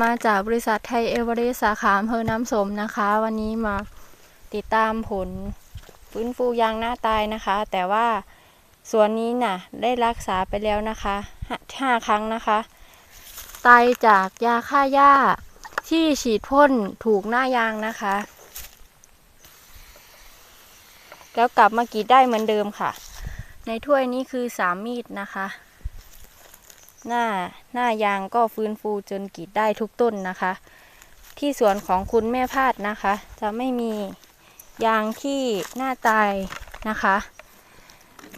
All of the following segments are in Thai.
มาจากบริษัทไทยเอเวอเรสต์สาขาอำเภอน้ำสมนะคะ วันนี้มาติดตามผลฟื้นฟูยางหน้าตายนะคะ แต่ว่าส่วนนี้น่ะได้รักษาไปแล้วนะคะห้าห้าครั้งนะคะ ตายจากยาฆ่าหญ้าที่ฉีดพ่นถูกหน้ายางนะคะ แล้วกลับมากรีดได้เหมือนเดิมค่ะ ในถ้วยนี้คือสามมีดนะคะ หน้าหน้ายางก็ฟื้นฟูจนกรีดได้ทุกต้นนะคะ ที่สวนของคุณแม่พาดนะคะ จะไม่มียางที่หน้าตายนะคะ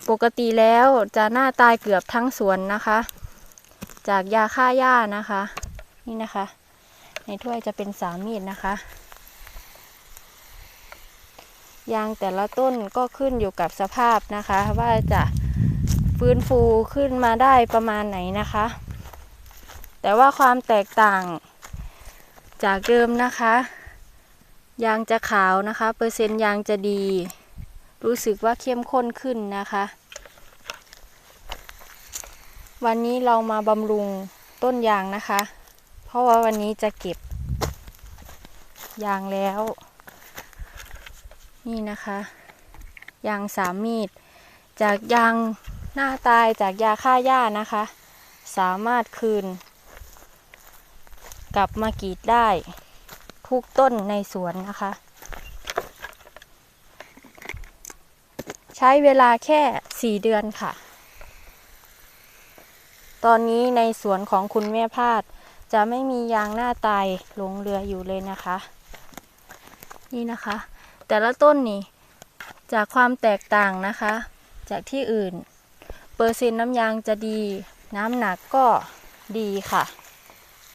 ปกติแล้วจะหน้าตายเกือบทั้งสวนนะคะ จากยาฆ่าหญ้านะคะ นี่นะคะ ในถ้วยจะเป็นสามมีดนะคะยางแต่ละต้นก็ขึ้นอยู่กับสภาพนะคะ ว่าจะ ฟื้นฟูขึ้นมาได้ประมาณไหนนะคะ แต่ว่าความแตกต่างจากเดิมนะคะ ยางจะขาวนะคะ เปอร์เซ็นต์ยางจะดี รู้สึกว่าเข้มข้นขึ้นนะคะ วันนี้เรามาบำรุงต้นยางนะคะ เพราะว่าวันนี้จะเก็บ ยางแล้ว นี่นะคะ ยางสามมีดจากยาง หน้าตายจากยาฆ่าหญ้านะคะ สามารถคืน กลับมากรีดได้ทุกต้นในสวนนะคะ ใช้เวลาแค่ 4 เดือนค่ะ ตอนนี้ในสวนของคุณแม่พาด จะไม่มียางหน้าตายหลงเหลืออยู่เลยนะคะ นี่นะคะ แต่ละต้นนี่ จากความแตกต่างนะคะ จากที่อื่น เปอร์เซ็นต์น้ำยางจะดี น้ำหนักก็ดีค่ะ